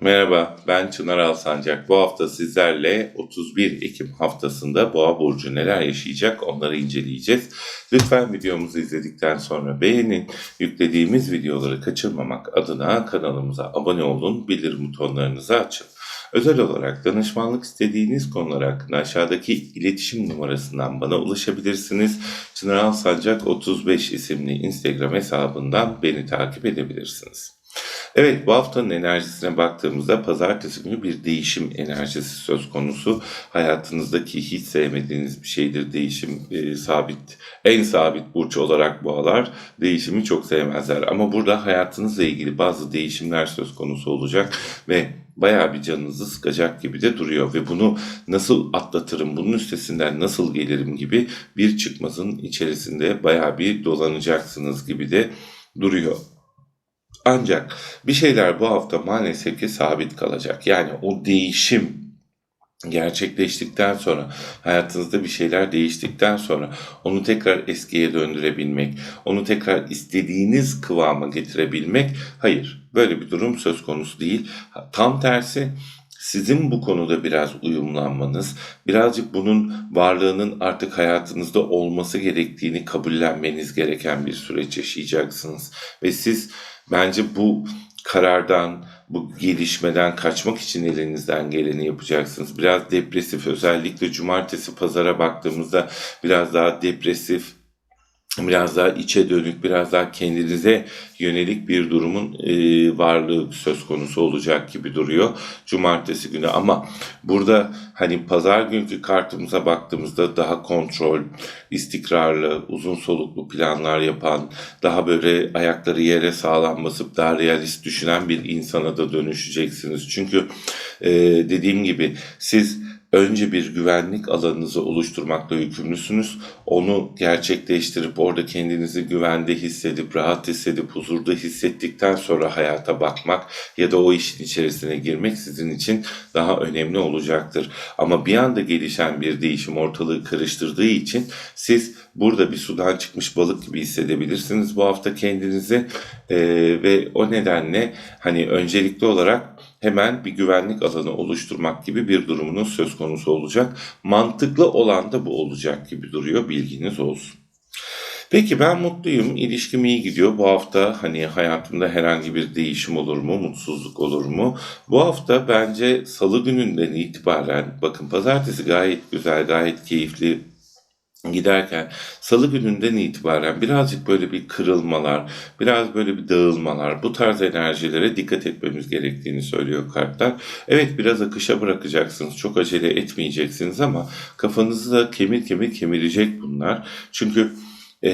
Merhaba, ben Çınar Alsancak. Bu hafta sizlerle 31 Ekim haftasında Boğa Burcu neler yaşayacak onları inceleyeceğiz. Lütfen videomuzu izledikten sonra beğenin. Yüklediğimiz videoları kaçırmamak adına kanalımıza abone olun, bildirim butonlarınızı açın. Özel olarak danışmanlık istediğiniz konular hakkında aşağıdaki iletişim numarasından bana ulaşabilirsiniz. Çınar Alsancak 35 isimli Instagram hesabından beni takip edebilirsiniz. Evet bu haftanın enerjisine baktığımızda pazartesi günü bir değişim enerjisi söz konusu. Hayatınızdaki hiç sevmediğiniz bir şeydir değişim e, sabit en sabit burç olarak boğalar değişimi çok sevmezler. Ama burada hayatınızla ilgili bazı değişimler söz konusu olacak ve bayağı bir canınızı sıkacak gibi de duruyor ve bunu nasıl atlatırım, bunun üstesinden nasıl gelirim gibi bir çıkmazın içerisinde bayağı bir dolanacaksınız gibi de duruyor. Ancak bir şeyler bu hafta maalesef ki sabit kalacak. Yani o değişim gerçekleştikten sonra, hayatınızda bir şeyler değiştikten sonra onu tekrar eskiye döndürebilmek, onu tekrar istediğiniz kıvama getirebilmek, hayır böyle bir durum söz konusu değil. Tam tersi sizin bu konuda biraz uyumlanmanız, birazcık bunun varlığının artık hayatınızda olması gerektiğini kabullenmeniz gereken bir süreç yaşayacaksınız. Ve siz bence bu karardan, bu gelişmeden kaçmak için elinizden geleni yapacaksınız. Biraz depresif, özellikle cumartesi pazara baktığımızda biraz daha depresif, biraz daha içe dönük, biraz daha kendinize yönelik bir durumun e, varlığı söz konusu olacak gibi duruyor cumartesi günü. Ama burada hani pazar günkü kartımıza baktığımızda daha kontrol, istikrarlı, uzun soluklu planlar yapan, daha böyle ayakları yere sağlam basıp daha realist düşünen bir insana da dönüşeceksiniz. Çünkü e, dediğim gibi siz önce bir güvenlik alanınızı oluşturmakla yükümlüsünüz. Onu gerçekleştirip orada kendinizi güvende hissedip, rahat hissedip, huzurda hissettikten sonra hayata bakmak ya da o işin içerisine girmek sizin için daha önemli olacaktır. Ama bir anda gelişen bir değişim ortalığı karıştırdığı için siz burada bir sudan çıkmış balık gibi hissedebilirsiniz bu hafta kendinizi ee, ve o nedenle hani öncelikli olarak hemen bir güvenlik alanı oluşturmak gibi bir durumunuz söz konusu olacak. Mantıklı olan da bu olacak gibi duruyor bilginiz olsun. Peki ben mutluyum, ilişkim iyi gidiyor. Bu hafta hani hayatımda herhangi bir değişim olur mu, mutsuzluk olur mu? Bu hafta bence salı gününden itibaren, bakın pazartesi gayet güzel, gayet keyifli giderken salı gününden itibaren birazcık böyle bir kırılmalar, biraz böyle bir dağılmalar, bu tarz enerjilere dikkat etmemiz gerektiğini söylüyor kartlar. Evet biraz akışa bırakacaksınız, çok acele etmeyeceksiniz ama kafanızı da kemir kemir kemirecek bunlar. Çünkü e,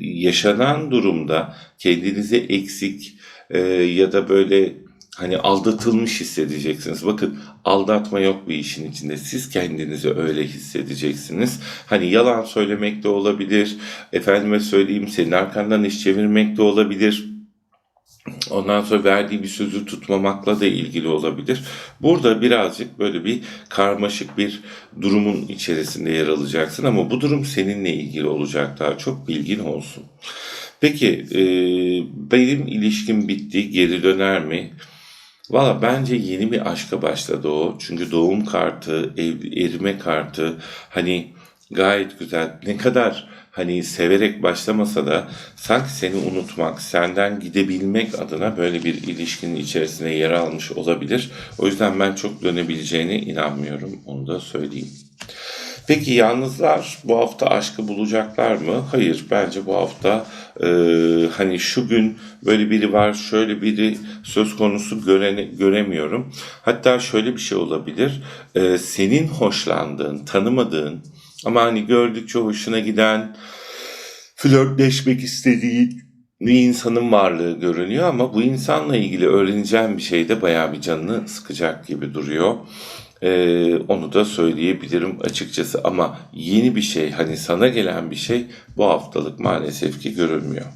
yaşanan durumda kendinizi eksik e, ya da böyle hani aldatılmış hissedeceksiniz. Bakın aldatma yok bir işin içinde. Siz kendinizi öyle hissedeceksiniz. Hani yalan söylemek de olabilir. Efendime söyleyeyim senin arkandan iş çevirmek de olabilir. Ondan sonra verdiği bir sözü tutmamakla da ilgili olabilir. Burada birazcık böyle bir karmaşık bir durumun içerisinde yer alacaksın ama bu durum seninle ilgili olacak daha çok bilgin olsun. Peki e, benim ilişkim bitti geri döner mi? Valla bence yeni bir aşka başladı o. Çünkü doğum kartı, ev, erime kartı hani gayet güzel. Ne kadar hani severek başlamasa da sanki seni unutmak, senden gidebilmek adına böyle bir ilişkinin içerisine yer almış olabilir. O yüzden ben çok dönebileceğine inanmıyorum. Onu da söyleyeyim. Peki yalnızlar bu hafta aşkı bulacaklar mı? Hayır bence bu hafta e, hani şu gün böyle biri var şöyle biri söz konusu görene, göremiyorum. Hatta şöyle bir şey olabilir. E, senin hoşlandığın, tanımadığın ama hani gördükçe hoşuna giden, flörtleşmek istediğin bir insanın varlığı görünüyor ama bu insanla ilgili öğreneceğim bir şey de bayağı bir canını sıkacak gibi duruyor. Ee, onu da söyleyebilirim açıkçası ama yeni bir şey hani sana gelen bir şey bu haftalık maalesef ki görülmüyor.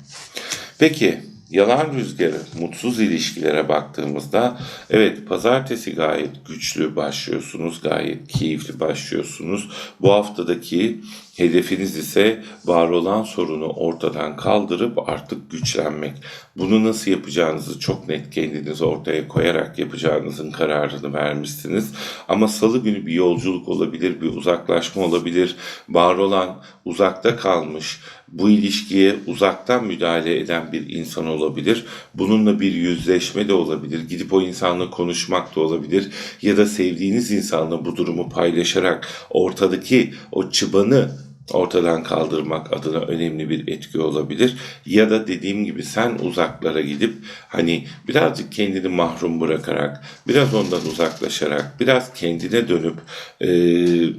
Peki yalan rüzgarı, mutsuz ilişkilere baktığımızda evet pazartesi gayet güçlü başlıyorsunuz, gayet keyifli başlıyorsunuz. Bu haftadaki Hedefiniz ise var olan sorunu ortadan kaldırıp artık güçlenmek. Bunu nasıl yapacağınızı çok net kendiniz ortaya koyarak yapacağınızın kararını vermişsiniz. Ama salı günü bir yolculuk olabilir, bir uzaklaşma olabilir. Var olan uzakta kalmış, bu ilişkiye uzaktan müdahale eden bir insan olabilir. Bununla bir yüzleşme de olabilir. Gidip o insanla konuşmak da olabilir. Ya da sevdiğiniz insanla bu durumu paylaşarak ortadaki o çıbanı ortadan kaldırmak adına önemli bir etki olabilir. Ya da dediğim gibi sen uzaklara gidip hani birazcık kendini mahrum bırakarak, biraz ondan uzaklaşarak, biraz kendine dönüp eee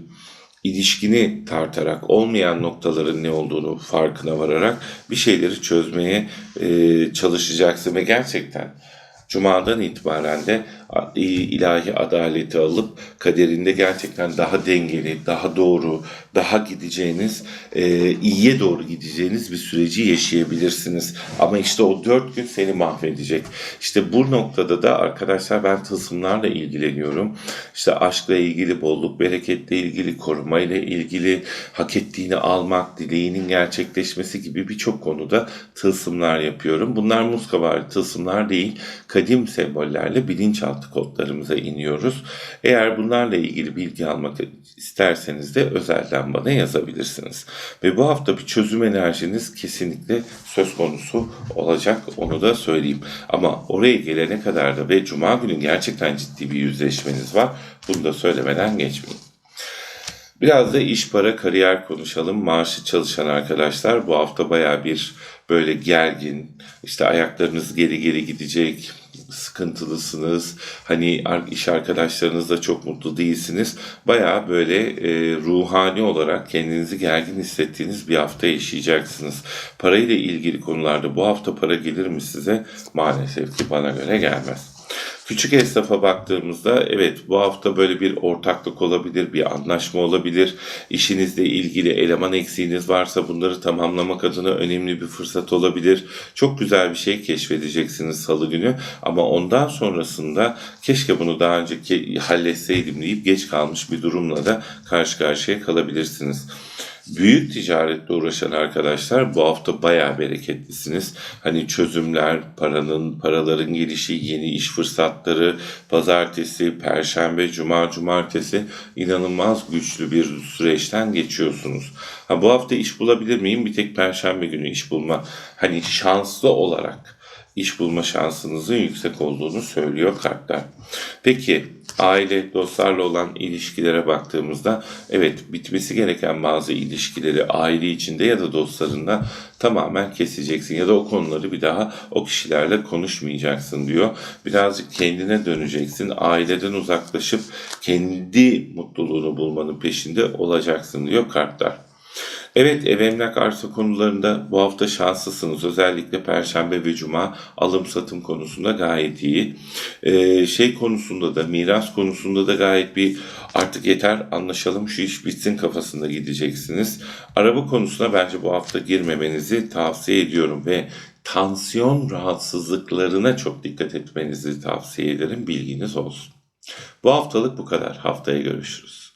ilişkini tartarak olmayan noktaların ne olduğunu farkına vararak bir şeyleri çözmeye e, çalışacaksın ve gerçekten Cuma'dan itibaren de ilahi adaleti alıp kaderinde gerçekten daha dengeli, daha doğru, daha gideceğiniz, e, iyiye doğru gideceğiniz bir süreci yaşayabilirsiniz. Ama işte o dört gün seni mahvedecek. İşte bu noktada da arkadaşlar ben tılsımlarla ilgileniyorum. İşte aşkla ilgili, bolluk, bereketle ilgili, korumayla ilgili, hak ettiğini almak, dileğinin gerçekleşmesi gibi birçok konuda tılsımlar yapıyorum. Bunlar muskavari tılsımlar değil, kadim sembollerle bilinçaltı kodlarımıza iniyoruz. Eğer bunlarla ilgili bilgi almak isterseniz de özelden bana yazabilirsiniz. Ve bu hafta bir çözüm enerjiniz kesinlikle söz konusu olacak onu da söyleyeyim. Ama oraya gelene kadar da ve cuma günü gerçekten ciddi bir yüzleşmeniz var. Bunu da söylemeden geçmeyin. Biraz da iş, para, kariyer konuşalım. Maaşı çalışan arkadaşlar bu hafta baya bir böyle gergin, işte ayaklarınız geri geri gidecek, sıkıntılısınız. Hani iş arkadaşlarınızla çok mutlu değilsiniz. Baya böyle e, ruhani olarak kendinizi gergin hissettiğiniz bir hafta yaşayacaksınız. Parayla ilgili konularda bu hafta para gelir mi size? Maalesef ki bana göre gelmez. Küçük esnafa baktığımızda evet bu hafta böyle bir ortaklık olabilir, bir anlaşma olabilir. İşinizle ilgili eleman eksiğiniz varsa bunları tamamlamak adına önemli bir fırsat olabilir. Çok güzel bir şey keşfedeceksiniz salı günü ama ondan sonrasında keşke bunu daha önce ke- halletseydim deyip geç kalmış bir durumla da karşı karşıya kalabilirsiniz. Büyük ticaretle uğraşan arkadaşlar bu hafta bayağı bereketlisiniz. Hani çözümler, paranın, paraların gelişi, yeni iş fırsatları, pazartesi, perşembe, cuma, cumartesi inanılmaz güçlü bir süreçten geçiyorsunuz. Ha bu hafta iş bulabilir miyim? Bir tek perşembe günü iş bulma. Hani şanslı olarak iş bulma şansınızın yüksek olduğunu söylüyor kartlar. Peki aile, dostlarla olan ilişkilere baktığımızda evet bitmesi gereken bazı ilişkileri aile içinde ya da dostlarında tamamen keseceksin ya da o konuları bir daha o kişilerle konuşmayacaksın diyor. Birazcık kendine döneceksin. Aileden uzaklaşıp kendi mutluluğunu bulmanın peşinde olacaksın diyor kartlar. Evet ev emlak arsa konularında bu hafta şanslısınız. Özellikle Perşembe ve Cuma alım satım konusunda gayet iyi. Ee, şey konusunda da miras konusunda da gayet bir artık yeter anlaşalım şu iş bitsin kafasında gideceksiniz. Araba konusuna bence bu hafta girmemenizi tavsiye ediyorum ve tansiyon rahatsızlıklarına çok dikkat etmenizi tavsiye ederim. Bilginiz olsun. Bu haftalık bu kadar. Haftaya görüşürüz.